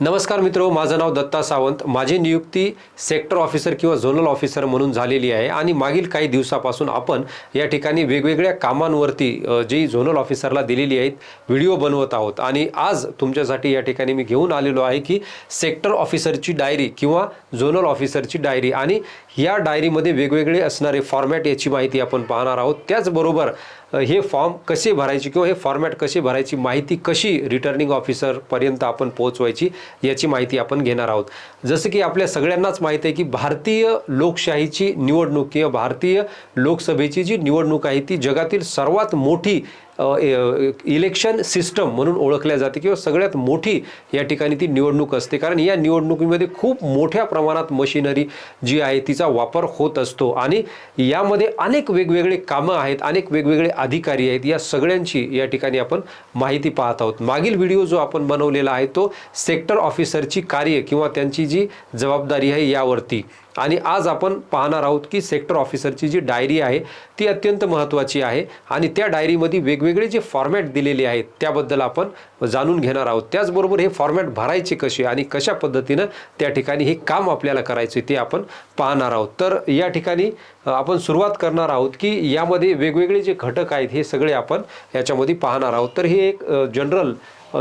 नमस्कार मित्रो माझं नाव दत्ता सावंत. माझी नियुक्ती सेक्टर ऑफिसर किंवा झोनल ऑफिसर म्हणून झालेली आहे आणि मागील काही दिवसापासून आपण या ठिकाणी वेगवेगळ्या कामांवरती जी झोनल ऑफिसरला दिलेली आहेत व्हिडिओ बनवत आहोत. आणि आज तुमच्यासाठी या ठिकाणी मी घेऊन आलेलो आहे की सेक्टर ऑफिसरची डायरी किंवा झोनल ऑफिसरची डायरी आणि या डायरीमध्ये वेगवेगळे असणारे फॉर्मॅट याची माहिती आपण पाहणार आहोत. त्याचबरोबर हे फॉर्म कसे भरायचे किंवा हे फॉर्मॅट कसे भरायची माहिती कशी रिटर्निंग ऑफिसरपर्यंत आपण पोहोचवायची याची माहिती आपण घेणार आहोत. जसं की आपल्या सगळ्यांनाच माहीत आहे की भारतीय लोकशाहीची निवडणूक किंवा भारतीय लोकसभेची जी निवडणूक आहे ती जगातील सर्वात मोठी इलेक्शन सिस्टम म्हणून ओळखल्या जाते किंवा सगळ्यात मोठी या ठिकाणी ती निवडणूक असते. कारण या निवडणुकीमध्ये खूप मोठ्या प्रमाणात मशिनरी जी आहे तिचा वापर होत असतो. आणि यामध्ये अनेक वेगवेगळे कामं आहेत अनेक वेगवेगळे अधिकारी आहेत. या सगळ्यांची या ठिकाणी आपण माहिती पाहत आहोत. मागील व्हिडिओ जो आपण बनवलेला आहे तो सेक्टर ऑफिसरची कार्य किंवा त्यांची जी जबाबदारी आहे यावरती. आणि आज आपण पाहणार आहोत की सेक्टर ऑफिसरची जी डायरी आहे ती अत्यंत महत्त्वाची आहे. आणि त्या डायरीमध्ये वेगवेगळे जे फॉर्मॅट दिलेले आहेत त्याबद्दल आपण जाणून घेणार आहोत. त्याचबरोबर हे फॉर्मॅट भरायचे कसे आणि कशा पद्धतीनं त्या ठिकाणी हे काम आपल्याला करायचे ते आपण पाहणार आहोत. तर या ठिकाणी आपण सुरुवात करणार आहोत की यामध्ये वेगवेगळे जे घटक आहेत हे सगळे आपण याच्यामध्ये पाहणार आहोत. तर हे एक जनरल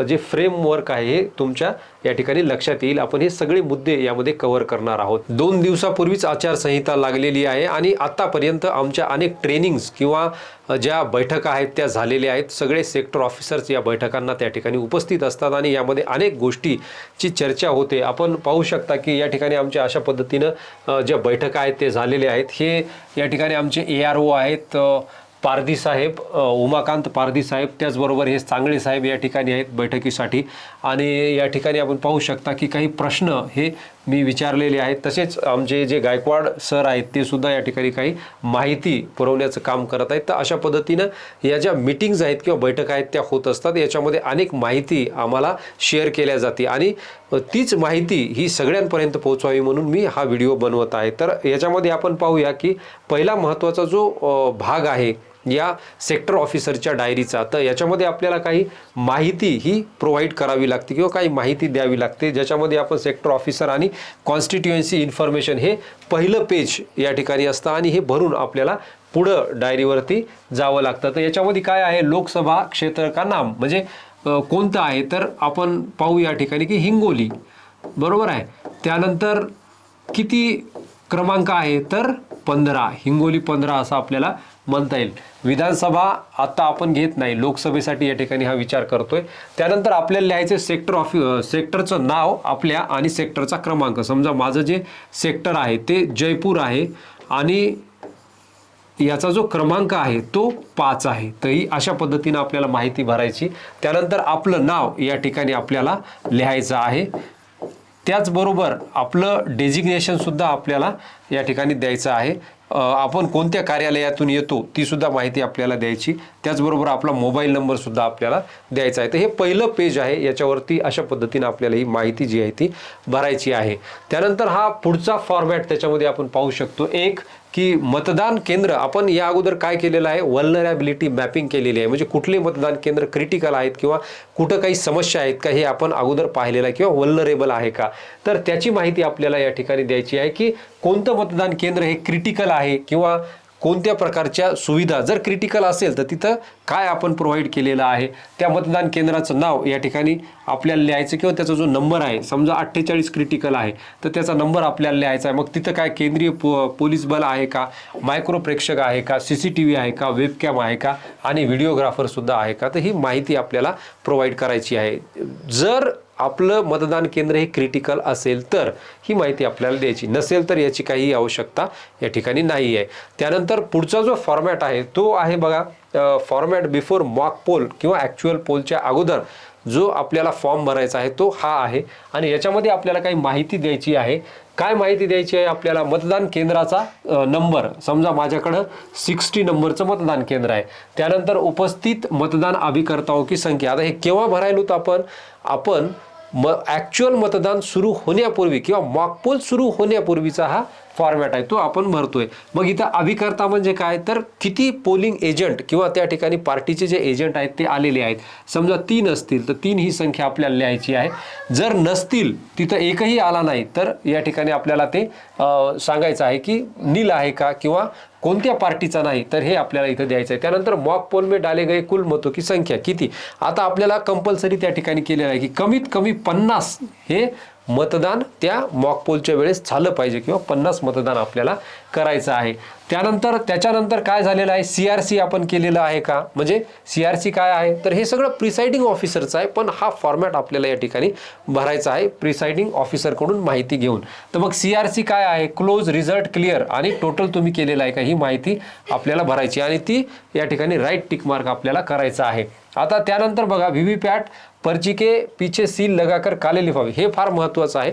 जे फ्रेमवर्क आहे हे तुमच्या या ठिकाणी लक्षात येईल. आपण हे सगळे मुद्दे यामध्ये कव्हर करणार आहोत. दोन दिवसापूर्वीच आचारसंहिता लागलेली आहे आणि आतापर्यंत आमच्या अनेक ट्रेनिंग्स किंवा ज्या बैठका आहेत त्या झालेल्या आहेत. सगळे सेक्टर ऑफिसर्स या बैठकांना त्या ठिकाणी उपस्थित असतात आणि यामध्ये अनेक गोष्टीची चर्चा होते. आपण पाहू शकता की या ठिकाणी आमच्या अशा पद्धतीनं ज्या बैठका आहेत ते झालेले आहेत. हे या ठिकाणी आमचे ए आर ओ आहेत पारधी साहेब उमाकांत पारधी साहेब त्याचबरोबर हे सांगळे साहेब या ठिकाणी आहेत बैठकीसाठी. आणि या ठिकाणी आपण पाहू शकता की काही प्रश्न हे मी विचारलेले आहेत. तसेच आमचे जे गायकवाड सर आहेत ते सुद्धा या ठिकाणी काही माहिती पुरवण्याचं काम करत आहेत. तर अशा पद्धतीनं या ज्या मिटिंग्ज आहेत किंवा बैठका आहेत त्या होत असतात. याच्यामध्ये अनेक माहिती आम्हाला शेअर केल्या जाते. आणि तीच माहिती ही सगळ्यांपर्यंत पोहोचवावी म्हणून मी हा व्हिडिओ बनवत आहे. तर याच्यामध्ये आपण पाहूया की पहिला महत्त्वाचा जो भाग आहे या सेक्टर ऑफिसरच्या डायरीचा तर याच्यामध्ये आपल्याला काही माहिती ही प्रोव्हाइड करावी लागते किंवा काही माहिती द्यावी लागते ज्याच्यामध्ये आपण सेक्टर ऑफिसर आणि कॉन्स्टिट्युएन्सी इन्फॉर्मेशन हे पहिलं पेज या ठिकाणी असतं आणि हे भरून आपल्याला पुढं डायरीवरती जावं लागतं. तर याच्यामध्ये काय आहे? लोकसभा क्षेत्र का नाम. म्हणजे कोणतं आहे? तर आपण पाहू या ठिकाणी की हिंगोली. बरोबर आहे? त्यानंतर किती क्रमांक आहे? तर पंधरा. हिंगोली पंधरा असा आपल्याला म्हणता येईल. विधानसभा आता आपण घेत नाही. लोकसभेसाठी या ठिकाणी हा विचार करतोय. त्यानंतर आपल्याला लिहायचं सेक्टर ऑफि सेक्टरचं नाव आपल्या आणि सेक्टरचा क्रमांक. समजा माझं जे सेक्टर आहे ते जयपूर आहे आणि याचा जो क्रमांक आहे तो पाच आहे. तर ही अशा पद्धतीनं आपल्याला माहिती भरायची. त्यानंतर आपलं नाव या ठिकाणी आपल्याला लिहायचं आहे. त्याचबरोबर आपलं डेजिग्नेशनसुद्धा आपल्याला या ठिकाणी द्यायचं आहे. आपण कोणत्या कार्यालयातून येतो ती सुद्धा माहिती आपल्याला द्यायची. त्याचबरोबर आपला मोबाईल नंबर सुद्धा आपल्याला द्यायचा आहे. तर हे पहिलं पेज आहे. याच्यावरती अशा पद्धतीनं आपल्याला ही माहिती जी आहे ती भरायची आहे. त्यानंतर हा पुढचा फॉर्मॅट त्याच्यामध्ये आपण पाहू शकतो. एक की मतदान केंद्र आपण या अगोदर काय केलेलं आहे? वल्नरॅबिलिटी मॅपिंग केलेली आहे. म्हणजे कुठले मतदान केंद्र क्रिटिकल आहेत किंवा कुठं काही समस्या आहेत का हे आपण अगोदर पाहिलेलं आहे किंवा वल्नरेबल आहे का? तर त्याची माहिती आपल्याला या ठिकाणी द्यायची आहे की कोणतं मतदान केंद्र हे क्रिटिकल आहे किंवा कोणत्या प्रकारच्या सुविधा जर क्रिटिकल असेल तर तिथं काय आपण प्रोव्हाइड केलेलं आहे? त्या मतदान केंद्राचं नाव या ठिकाणी आपल्याला लिहायचं किंवा त्याचा जो नंबर आहे समजा अठ्ठेचाळीस क्रिटिकल आहे तर त्याचा नंबर आपल्याला लिहायचा आहे. मग तिथं काय केंद्रीय पो पोलीस बल आहे का? मायक्रो प्रेक्षक आहे का? सी सी टी व्ही आहे का? वेबकॅम आहे का? आणि व्हिडिओग्राफरसुद्धा आहे का? तर ही माहिती आपल्याला प्रोव्हाइड करायची आहे. जर आपलं मतदान केंद्र हे क्रिटिकल असेल तर ही माहिती आपल्याला द्यायची. नसेल तर याची काही आवश्यकता या ठिकाणी नाही आहे. त्यानंतर पुढचा जो फॉर्मॅट आहे तो आहे बघा फॉर्मॅट बिफोर मॉक पोल किंवा ॲक्च्युअल पोलच्या अगोदर जो आपल्याला फॉर्म भरायचा आहे तो हा आहे. आणि याच्यामध्ये आपल्याला काही माहिती द्यायची आहे. काय माहिती द्यायची आहे आपल्याला? मतदान केंद्राचा नंबर. समजा माझ्याकडं सिक्स्टी नंबरचं मतदान केंद्र आहे. त्यानंतर उपस्थित मतदान अभिकर्ताओं की संख्या. आता हे केव्हा भरायला होतं आपण? आपण म ॲक्च्युअल मतदान सुरू होण्यापूर्वी किंवा मॉकपोल सुरू होण्यापूर्वीचा हा फॉर्मॅट आहे तो आपण भरतोय. मग इथं अभिकर्ता म्हणजे काय? तर किती पोलिंग एजंट किंवा त्या ठिकाणी पार्टीचे जे एजंट आहेत ते आलेले आहेत. समजा तीन असतील तर तीन ही संख्या आपल्याला लिहायची आहे. जर नसतील तिथं एकही आला नाही तर या ठिकाणी आपल्याला ते सांगायचं आहे की नील आहे का किंवा कोणत्या पार्टीचा नाही तर हे आपल्याला इथं द्यायचं आहे. त्यानंतर मॉक पोल में डाले गए कुल मतों की संख्या किती? आता आपल्याला कंपल्सरी त्या ठिकाणी केलेलं आहे की कमीत कमी पन्नास हे मतदान त्या मॉक पोलच्या वेळेस झालं पाहिजे किंवा पन्नास मतदान आपल्याला करायचं आहे. त्यानंतर त्याच्यानंतर काय झालेलं आहे? सी आर सी आपण केलेलं आहे का? म्हणजे सी आर सी काय आहे? तर हे सगळं प्रिसाइडिंग ऑफिसरचं आहे पण हा फॉर्मॅट आपल्याला या ठिकाणी भरायचा आहे प्रिसाइडिंग ऑफिसरकडून माहिती घेऊन. तर मग सी आर सी काय आहे? क्लोज रिझल्ट क्लिअर आणि टोटल तुम्ही केलेलं आहे का? ही माहिती आपल्याला भरायची आणि ती या ठिकाणी राईट टिक मार्क आपल्याला करायचा आहे. आता त्यानंतर बघा व्ही व्ही पॅट पर्चिके पीछे सील लगाकर काले लिफावे हे फार महत्त्वाचं आहे.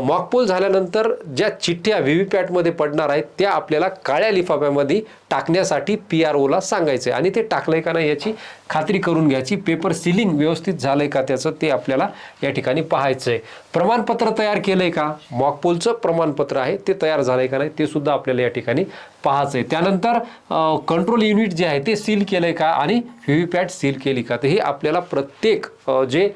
मॉकपोल झाल्यानंतर ज्या चिठ्ठ्या व्ही व्ही पॅटमध्ये पडणार आहेत त्या आपल्याला काळ्या लिफाफ्यामध्ये टाकण्यासाठी पी आर ओला सांगायचं आहे आणि ते टाकलं आहे का नाही याची खात्री करून घ्यायची. पेपर सिलिंग व्यवस्थित झालं आहे का त्याचं ते आपल्याला या ठिकाणी पाहायचं आहे प्रमाणपत्र तयार केलं आहे का मॉकपोलचं प्रमाणपत्र आहे ते तयार झालं आहे का नाही ते सुद्धा आपल्याला या ठिकाणी पाहायचं आहे त्यानंतर कंट्रोल युनिट जे आहे ते सील केलं आहे का? आणि व्ही व्ही पॅट सील केली का? तर हे आपल्याला प्रत्येक जे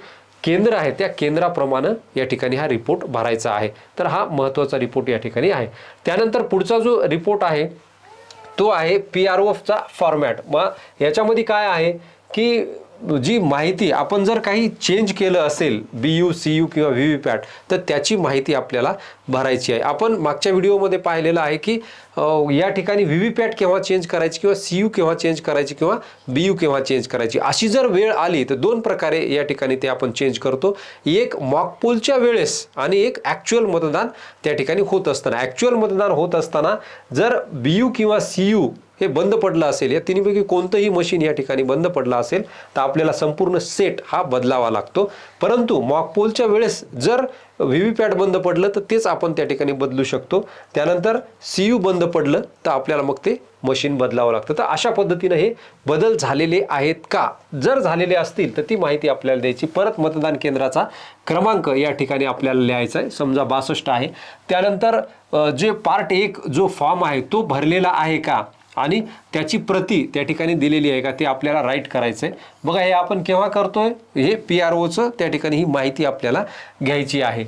केंद्र आहे त्या केंद्राप्रमाणे या ठिकाणी हा रिपोर्ट भरायचा आहे. तर हा महत्त्वाचा रिपोर्ट या ठिकाणी आहे. त्यानंतर पुढचा जो रिपोर्ट आहे तो आहे पी आर ओफचा फॉर्मॅट मग याच्यामध्ये काय आहे की जी माहिती आपण जर काही चेंज केलं असेल बी यू सी यू किंवा व्ही व्ही पॅट तर त्याची माहिती आपल्याला भरायची आहे. आपण मागच्या व्हिडिओमध्ये पाहिलेलं आहे की या ठिकाणी व्ही व्ही पॅट केव्हा चेंज करायची किंवा सी यू केव्हा चेंज करायची किंवा बी यू केव्हा चेंज करायची अशी जर वेळ आली तर दोन प्रकारे या ठिकाणी ते आपण चेंज करतो. एक मॉकपोलच्या वेळेस आणि एक ॲक्च्युअल मतदान त्या ठिकाणी होत असताना. ॲक्च्युअल मतदान होत असताना जर बी यू किंवा सी यू हे बंद पडलं असेल या तिन्हीपैकी कोणतंही मशीन या ठिकाणी बंद पडलं असेल तर आपल्याला संपूर्ण सेट हा बदलावा लागतो. परंतु मॉकपोलच्या वेळेस जर व्ही व्ही पॅट बंद पडलं तर तेच आपण त्या ठिकाणी बदलू शकतो. त्यानंतर सी यू बंद पडलं तर आपल्याला मग ते मशीन बदलावं लागतं. तर अशा पद्धतीनं हे बदल झालेले आहेत का? जर झालेले असतील तर ती माहिती आपल्याला द्यायची. परत मतदान केंद्राचा क्रमांक या ठिकाणी आपल्याला लिहायचा आहे. समजा बासष्ट आहे. त्यानंतर जे पार्ट एक जो फॉर्म आहे तो भरलेला आहे का? आणि त्याची प्रती त्या ठिकाणी दिलेली आहे का ते आपल्याला राईट करायचं आहे बघा हे आपण केव्हा करतोय? हे पी आर ओचं त्या ठिकाणी ही माहिती आपल्याला घ्यायची आहे.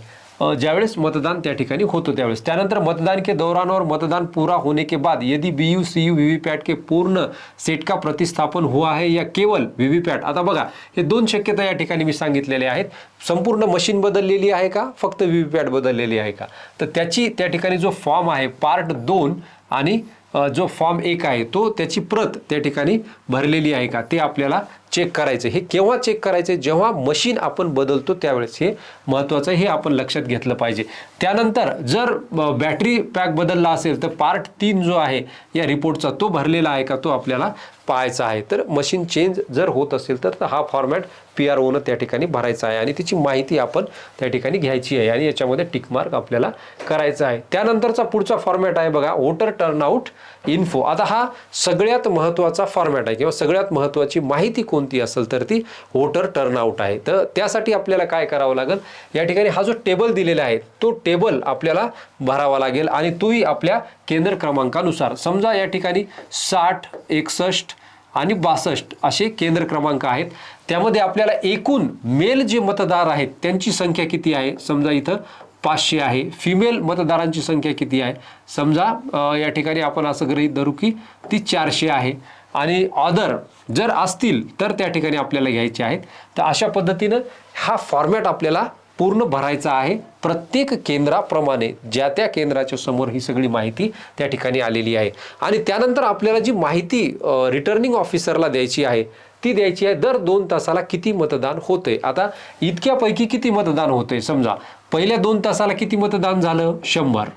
ज्यावेळेस मतदान त्या ठिकाणी होतं त्यावेळेस. त्यानंतर मतदान के दौरान और मतदान पूरा होने के बाद यदि B U C U V V PAT के पूर्ण सेट का प्रतिस्थापन हुआ है या केवल वी वी पॅट आता बघा हे दोन शक्यता या ठिकाणी मी सांगितलेल्या आहेत. संपूर्ण मशीन बदललेली आहे का? फक्त वी वी पॅट बदललेली आहे का? तर त्याची त्या ठिकाणी जो फॉर्म आहे पार्ट दोन आणि जो फॉर्म एक आहे तो त्याची प्रत त्या ठिकाणी भरलेली आहे का? ते आपल्याला चेक करायचं. हे केव्हा चेक करायचं? जेव्हा मशीन आपण बदलतो त्यावेळेस हे महत्त्वाचं आहे हे आपण लक्षात घेतलं पाहिजे. त्यानंतर जर बॅटरी पॅक बदलला असेल तर पार्ट तीन जो आहे या रिपोर्टचा तो भरलेला आहे का? तो आपल्याला पाहायचा आहे. तर मशीन चेंज जर होत असेल तर हा फॉर्मॅट पी आर ओनं त्या ठिकाणी भरायचा आहे आणि त्याची माहिती आपण त्या ठिकाणी घ्यायची आहे आणि याच्यामध्ये टिकमार्क आपल्याला करायचा आहे. त्यानंतरचा पुढचा फॉर्मॅट आहे बघा वोटर टर्नआउट इन्फो आता हा सगळ्यात महत्त्वाचा फॉर्मॅट आहे किंवा सगळ्यात महत्त्वाची माहिती कोणती असेल तर ती वोटर टर्नआउट आहे. तर त्यासाठी आपल्याला काय करावं लागेल? या ठिकाणी हा जो टेबल दिलेला आहे तो टेबल आपल्याला भरावा लागेल आणि तोही आपल्या केंद्र क्रमांकानुसार. समजा या ठिकाणी साठ एकसष्ट आणि बासष्ट असे केंद्र क्रमांक आहेत. त्यामध्ये आपल्याला एकूण मेल जे मतदार आहेत त्यांची संख्या किती आहे? समजा इथं पाचशे आहे. फिमेल मतदारांची संख्या किती आहे? समजा या ठिकाणी आपण असं गृहीत धरू की ती चारशे आहे. आणि ऑदर जर असतील तर त्या ठिकाणी आपल्याला घ्यायचे आहेत. तर अशा पद्धतीनं हा फॉर्मॅट आपल्याला पूर्ण भरायचा आहे. प्रत्येक केंद्राप्रमाणे ज्या त्या केंद्राच्या समोर ही सगळी माहिती त्या ठिकाणी आलेली आहे. आणि त्यानंतर आपल्याला जी माहिती रिटर्निंग ऑफिसरला द्यायची आहे ती द्यायची आहे दर दोन तासाला किती मतदान होते आता इतक्यापैकी किती मतदान होते समजा. पहिल्या दोन तासाला किती मतदान झालं? शंभर.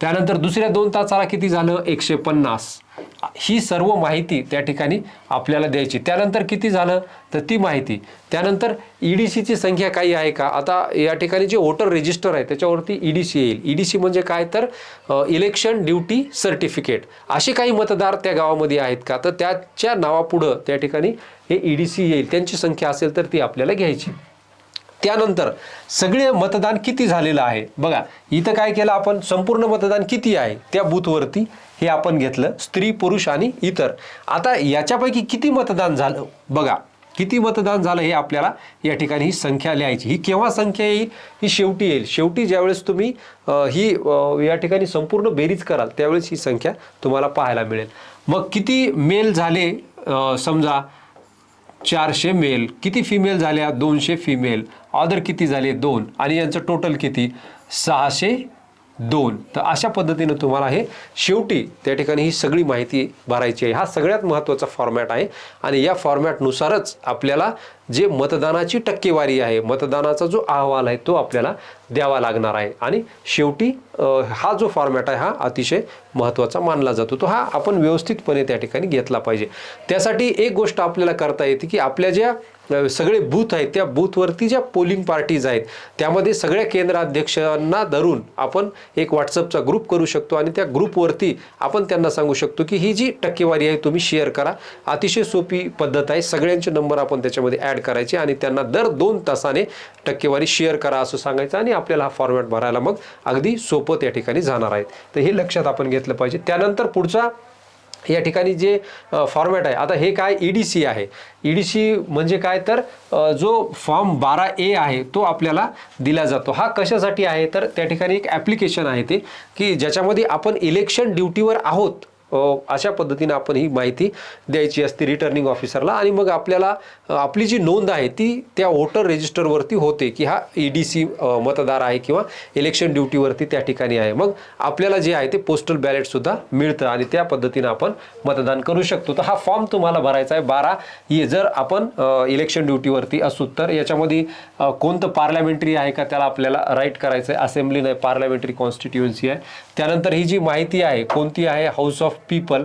त्यानंतर दुसऱ्या दोन तासाला किती झालं? एकशे पन्नास. ही सर्व माहिती त्या ठिकाणी आपल्याला द्यायची. त्यानंतर किती झालं? तर ती माहिती. त्यानंतर ई डी सीची संख्या काही आहे का? आता या ठिकाणी जे वोटर रजिस्टर आहे त्याच्यावरती ई डी सी येईल. ई डी सी म्हणजे काय? तर इलेक्शन ड्युटी सर्टिफिकेट असे काही मतदार त्या गावामध्ये आहेत का? तर त्याच्या नावापुढं त्या ठिकाणी हे ई डी सी येईल. त्यांची संख्या असेल तर ती आपल्याला घ्यायची. त्यानंतर सगळे मतदान किती झालेलं आहे? बघा इथं काय केलं आपण? संपूर्ण मतदान किती आहे? त्या बूथवरती हे आपण घेतलं स्त्री पुरुष आणि इतर. आता याच्यापैकी किती मतदान झालं? बघा किती मतदान झालं हे आपल्याला या ठिकाणी ही संख्या लिहायची. ही केव्हा संख्या येईल? ही शेवटी येईल. शेवटी ज्यावेळेस तुम्ही ही या ठिकाणी संपूर्ण बेरीज कराल त्यावेळेस ही संख्या तुम्हाला पाहायला मिळेल. मग किती मेल झाले समजा चारशे मेल? किती फिमेल झाल्या? दोनशे फिमेल ऑर्डर किती झाले? दोन. आणि यांचं टोटल किती? सहाशे दोन. तर अशा पद्धतीनं तुम्हाला हे शेवटी त्या ठिकाणी ही सगळी माहिती भरायची आहे. हा सगळ्यात महत्त्वाचा फॉर्मॅट आहे. आणि या फॉर्मॅटनुसारच आपल्याला जे मतदानाची टक्केवारी आहे मतदानाचा जो अहवाल आहे तो आपल्याला द्यावा लागणार आहे. आणि शेवटी हा जो फॉर्मॅट आहे हा अतिशय महत्त्वाचा मानला जातो. तो हा आपण व्यवस्थितपणे त्या ठिकाणी घेतला पाहिजे. त्यासाठी एक गोष्ट आपल्याला करता येते की आपल्या ज्या सगळे बूथ आहेत त्या बूथवरती ज्या पोलिंग पार्टीज आहेत त्यामध्ये सगळ्या केंद्राध्यक्षांना धरून आपण एक व्हॉट्सअपचा ग्रुप करू शकतो आणि त्या ग्रुपवरती आपण त्यांना सांगू शकतो की ही जी टक्केवारी आहे तुम्ही शेअर करा. अतिशय सोपी पद्धत आहे. सगळ्यांचे नंबर आपण त्याच्यामध्ये ॲड करायचे आणि त्यांना दर दोन तासाने टक्केवारी शेअर करा असं सांगायचं आणि आपल्याला हा फॉर्मॅट भरायला मग अगदी सोपं त्या ठिकाणी जाणार आहेत तर हे लक्षात आपण घेतलं पाहिजे. त्यानंतर पुढचा या ठिकाणी जे फॉर्मॅट आहे. आता हे काय ई डी सी आहे. ई डी सी म्हणजे काय तर जो फॉर्म बारा ए आहे तो आपल्याला दिला जातो. हा कशासाठी आहे? तर त्या ठिकाणी एक ॲप्लिकेशन आहे ते की ज्याच्यामध्ये आपण इलेक्शन ड्युटीवर आहोत. अशा पद्धतीने आपण ही माहिती द्यायची असते रिटर्निंग ऑफिसरला आणि मग आपल्याला आपली जी नोंद आहे ती त्या वोटर रजिस्टरवरती होते की हा ई डी सी मतदार आहे किंवा इलेक्शन ड्युटीवरती त्या ठिकाणी आहे. मग आपल्याला जे आहे ते पोस्टल बॅलेटसुद्धा मिळतं आणि त्या पद्धतीनं आपण मतदान करू शकतो. तर हा फॉर्म तुम्हाला भरायचा आहे बारा. ये जर आपण इलेक्शन ड्युटीवरती असू तर याच्यामध्ये कोणतं पार्लमेंटरी आहे का त्याला आपल्याला राईट करायचं आहे असेंब्ली नाही पार्लमेंटरी कॉन्स्टिट्युएन्सी आहे. त्यानंतर ही जी माहिती आहे कोणती आहे? House of people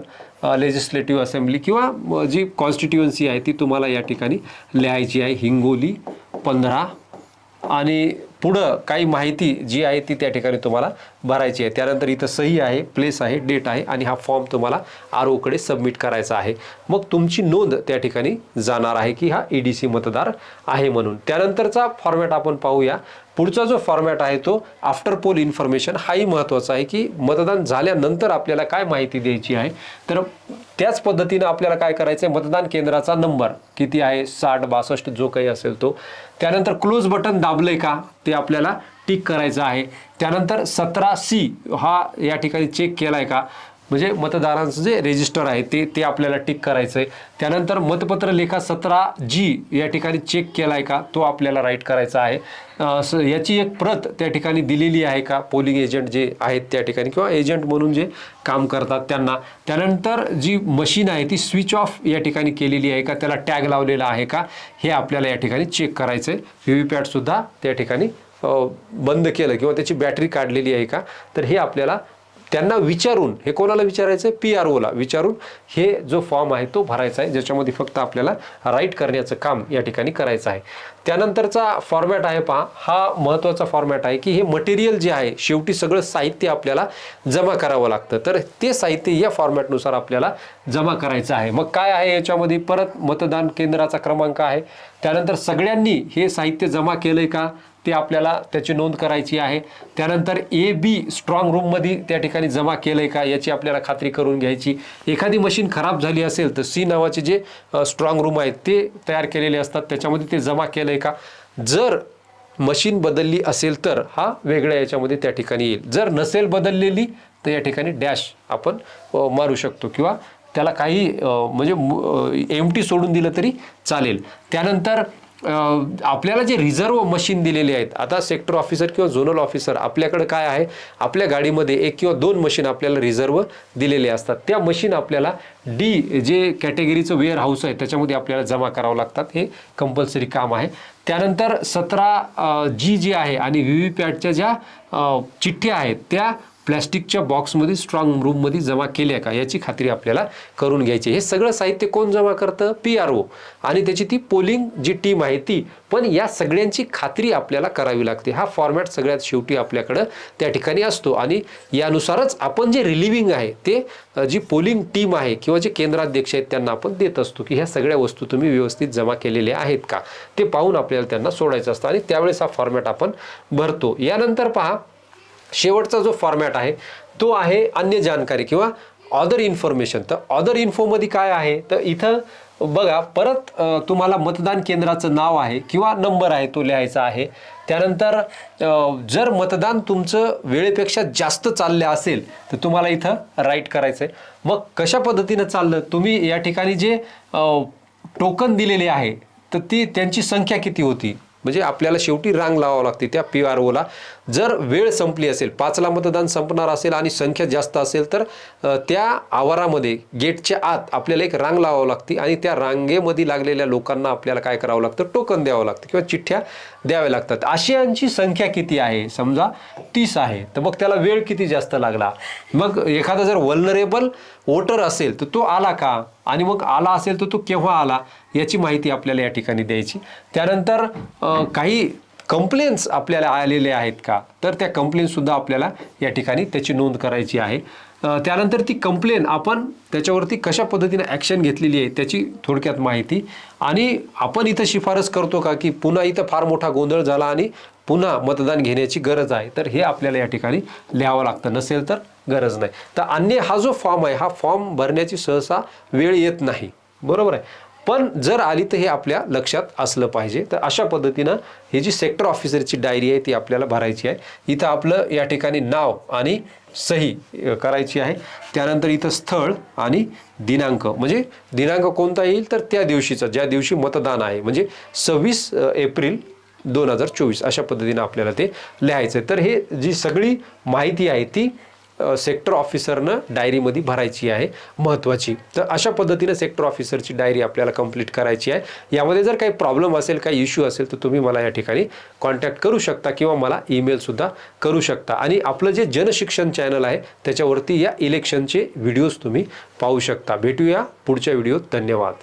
legislative assembly किंवा जी कॉन्स्टिट्युएन्सी आहे ती तुम्हाला या ठिकाणी लिहायची आहे. हिंगोली पंधरा आणि पुढं काही माहिती जी आहे ती त्या ठिकाणी तुम्हाला भरायची आहे. त्यानंतर इथं सही आहे प्लेस आहे डेट आहे आणि हा फॉर्म तुम्हाला आर ओकडे सबमिट करायचा आहे. मग तुमची नोंद त्या ठिकाणी जाणार आहे की हा ई डी सी मतदार आहे म्हणून. त्यानंतरचा फॉर्मॅट आपण पाहूया. पुढचा जो फॉर्मॅट आहे तो आफ्टर पोल इन्फॉर्मेशन हाही महत्त्वाचा आहे की मतदान झाल्यानंतर आपल्याला काय माहिती द्यायची आहे? तर त्याच पद्धतीनं आपल्याला काय करायचं आहे मतदान केंद्राचा नंबर किती आहे? साठ बासष्ट जो काही असेल तो. त्यानंतर क्लोज बटन दाबलं आहे का? ते आपल्याला टिक करायचं आहे. त्यानंतर सतरा सी हा या ठिकाणी चेक केला आहे का? म्हणजे मतदारांचं जे रेजिस्टर आहे ते ते आपल्याला टिक करायचं आहे त्यानंतर मतपत्र लेखा सतरा जी या ठिकाणी चेक केला आहे का तो आपल्याला राईट करायचा आहे. स- याची एक प्रत त्या ठिकाणी दिलेली आहे का पोलिंग एजंट जे आहेत त्या ठिकाणी किंवा एजंट म्हणून जे काम करतात त्यांना. त्यानंतर जी मशीन आहे ती स्विच ऑफ या ठिकाणी केलेली आहे का त्याला टॅग लावलेला आहे का हे आपल्याला या ठिकाणी चेक करायचं आहे व्ही व्ही पॅटसुद्धा त्या ठिकाणी बंद केलं किंवा त्याची बॅटरी काढलेली आहे का तर हे आपल्याला त्यांना विचारून हे कोणाला विचारायचं आहे पी आर ओला विचारून हे जो फॉर्म आहे तो भरायचा आहे ज्याच्यामध्ये फक्त आपल्याला राईट करण्याचं काम या ठिकाणी करायचं आहे. त्यानंतरचा फॉर्मॅट आहे पहा हा महत्त्वाचा फॉर्मॅट आहे की हे मटेरियल जे आहे शेवटी सगळं साहित्य आपल्याला जमा करावं लागतं. तर ते साहित्य या फॉर्मॅटनुसार आपल्याला जमा करायचं आहे. मग काय आहे याच्यामध्ये? परत मतदान केंद्राचा क्रमांक आहे. त्यानंतर सगळ्यांनी हे साहित्य जमा केलं आहे का? ते आपल्याला त्याची नोंद करायची आहे. त्यानंतर ए बी स्ट्रॉंग रूममध्ये त्या ठिकाणी जमा केलं आहे का याची आपल्याला खात्री करून घ्यायची. एखादी मशीन खराब झाली असेल तर सी नावाचे जे स्ट्रॉंग रूम आहेत ते तयार केलेले असतात. त्याच्यामध्ये ते जमा केलं आहे का? जर मशीन बदलली असेल तर हा वेगळ्या याच्यामध्ये त्या ठिकाणी येईल. जर नसेल बदललेली तर या ठिकाणी डॅश आपण मारू शकतो किंवा त्याला काही म्हणजे एम टी सोडून दिलं तरी चालेल. त्यानंतर आपल्याला जे रिझर्व मशीन दिलेले आहेत आता सेक्टर ऑफिसर किंवा झोनल ऑफिसर आपल्याकडे काय आहे? आपल्या गाडीमध्ये एक किंवा दोन मशीन आपल्याला रिझर्व दिलेले असतात. त्या मशीन आपल्याला डी जे कॅटेगरीचं वेअर हाऊस आहे त्याच्यामध्ये आपल्याला जमा करावं लागतात. हे कंपल्सरी काम आहे. त्यानंतर सतरा जी जी आहे आणि व्ही व्ही पॅटच्या ज्या चिठ्ठ्या आहेत त्या प्लॅस्टिकच्या बॉक्समध्ये स्ट्रॉंग रूममध्ये जमा केल्या का? याची खात्री आपल्याला करून घ्यायची हे सगळं साहित्य कोण जमा करतं? पी आर ओ आणि त्याची ती पोलिंग जी टीम आहे ती पण या सगळ्यांची खात्री आपल्याला करावी लागते. हा फॉर्मॅट सगळ्यात शेवटी आपल्याकडं त्या ठिकाणी असतो. आणि यानुसारच आपण जे रिलिव्हिंग आहे ते जी पोलिंग टीम आहे किंवा जे केंद्राध्यक्ष आहेत त्यांना आपण देत असतो की ह्या सगळ्या वस्तू तुम्ही व्यवस्थित जमा केलेल्या आहेत का? ते पाहून आपल्याला त्यांना सोडायचं असतं. आणि त्यावेळेस हा फॉर्मॅट आपण भरतो. यानंतर पहा शेवटचा जो फॉर्मॅट आहे तो आहे अन्य जानकारी किंवा ऑदर इन्फॉर्मेशन तर ऑदर इन्फोमध्ये काय आहे? तर इथं बघा परत तुम्हाला मतदान केंद्राचं नाव आहे किंवा नंबर आहे तो लिहायचा आहे. त्यानंतर जर मतदान तुमचं वेळेपेक्षा जास्त चाललं असेल तर तुम्हाला इथं राईट करायचं आहे. मग कशा पद्धतीनं चाललं? तुम्ही या ठिकाणी जे टोकन दिलेले आहे तर ती त्यांची संख्या किती होती? म्हणजे आपल्याला शेवटी रांग लावावं लागते त्या पी आर ओला जर वेळ संपली असेल पाचला मतदान संपणार असेल आणि संख्या जास्त असेल तर त्या आवारामध्ये गेटच्या आत आपल्याला एक रांग लावावं लागते आणि त्या रांगेमध्ये लागलेल्या लोकांना आपल्याला काय करावं लागतं? टोकन द्यावं लागतं किंवा चिठ्ठ्या द्याव्या लागतात. आशियांची संख्या किती आहे? समजा तीस आहे. तर मग त्याला वेळ किती जास्त लागला? मग एखादा जर वल्नरेबल वोटर असेल तर तो आला का? आणि मग आला असेल तर तो केव्हा आला? याची माहिती आपल्याला या ठिकाणी द्यायची. त्यानंतर काही कंप्लेंट्स आपल्याला आलेले आहेत का? तर त्या कंप्लेंटसुद्धा आपल्याला या ठिकाणी त्याची नोंद करायची आहे. त्यानंतर ती कंप्लेन आपण त्याच्यावरती कशा पद्धतीने ॲक्शन घेतलेली आहे त्याची थोडक्यात माहिती. आणि आपण इथं शिफारस करतो का की पुन्हा इथं फार मोठा गोंधळ झाला आणि पुन्हा मतदान घेण्याची गरज आहे तर हे आपल्याला या ठिकाणी लिहावं लागतं. नसेल तर गरज नाही. तर अन्य हा जो फॉर्म आहे हा फॉर्म भरण्याची सहसा वेळ येत नाही. बरोबर आहे? पण जर आली तर हे आपल्या लक्षात असलं पाहिजे. तर अशा पद्धतीनं ही जी सेक्टर ऑफिसरची डायरी आहे ती आपल्याला भरायची आहे. इथं आपलं या ठिकाणी नाव आणि सही करायची आहे. त्यानंतर इथं स्थळ आणि दिनांक. म्हणजे दिनांक कोणता येईल? तर त्या दिवशीचा ज्या दिवशी मतदान आहे. म्हणजे सव्वीस एप्रिल दोन हजार चोवीस अशा पद्धतीनं आपल्याला ते लिहायचं आहे तर हे जी सगळी माहिती आहे ती सेक्टर ऑफिसरनं डायरीमध्ये भरायची आहे महत्त्वाची तर अशा पद्धतीनं सेक्टर ऑफिसरची डायरी आपल्याला कंप्लीट करायची आहे. यामध्ये जर काही प्रॉब्लेम असेल काही इश्यू असेल तर तुम्ही मला या ठिकाणी कॉन्टॅक्ट करू शकता किंवा मला ईमेलसुद्धा करू शकता. आणि आपलं जे जनशिक्षण चॅनल आहे त्याच्यावरती या इलेक्शनचे व्हिडिओज तुम्ही पाहू शकता. भेटूया पुढच्या व्हिडिओत धन्यवाद.